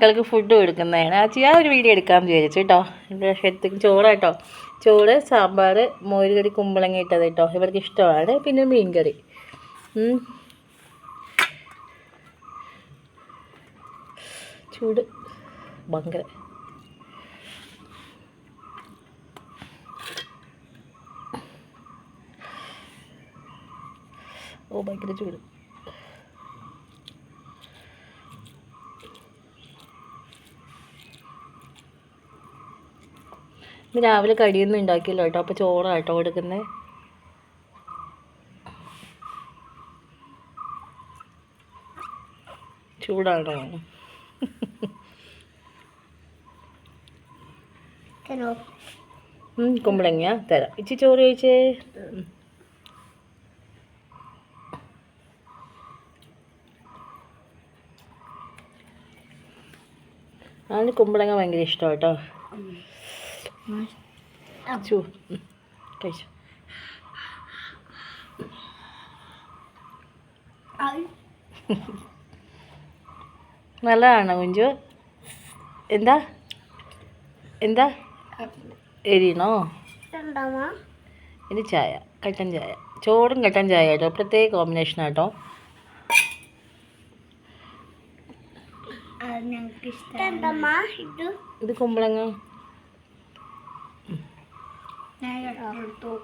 മക്കൾക്ക് ഫുഡ് കൊടുക്കുന്നതാണ്. ആ ചെയ്യാ ഒരു വീഡിയോ എടുക്കാമെന്ന് വിചാരിച്ചു കേട്ടോ. ഷെത്തേക്ക് ചോറ് കേട്ടോ ചോറ് സാമ്പാർ മോരുകറി കുമ്പളങ്ങ ഇട്ടത് കേട്ടോ ഇവർക്ക് ഇഷ്ടമാണ്. പിന്നെ മീൻകറി. ചൂട്. ഭയങ്കര ഓ ഭയങ്കര ചൂട്. ഇന്ന് രാവിലെ കടിയൊന്നും ഉണ്ടാക്കിയില്ല കേട്ടോ. അപ്പോൾ ചോറാണ് കേട്ടോ കൊടുക്കുന്നത് ചൂടാണോ കുമ്പളങ്ങ തരാം? ഇച്ചി ചോറ് കഴിച്ചേ. അതിന് കുമ്പളങ്ങ ഭയങ്കര ഇഷ്ടമാണ് കേട്ടോ. ചൂ. കഴിച്ചു. നല്ലതാണോ കുഞ്ചു? എന്താ? എന്താ? എരിയണോ? ഇനി ഇത് ചായ. കട്ടൻ ചായ. ചോറും കട്ടൻ ചായ കേട്ടോ. പ്രത്യേക കോമ്പിനേഷൻ ആട്ടോ นายอยากโดนตบ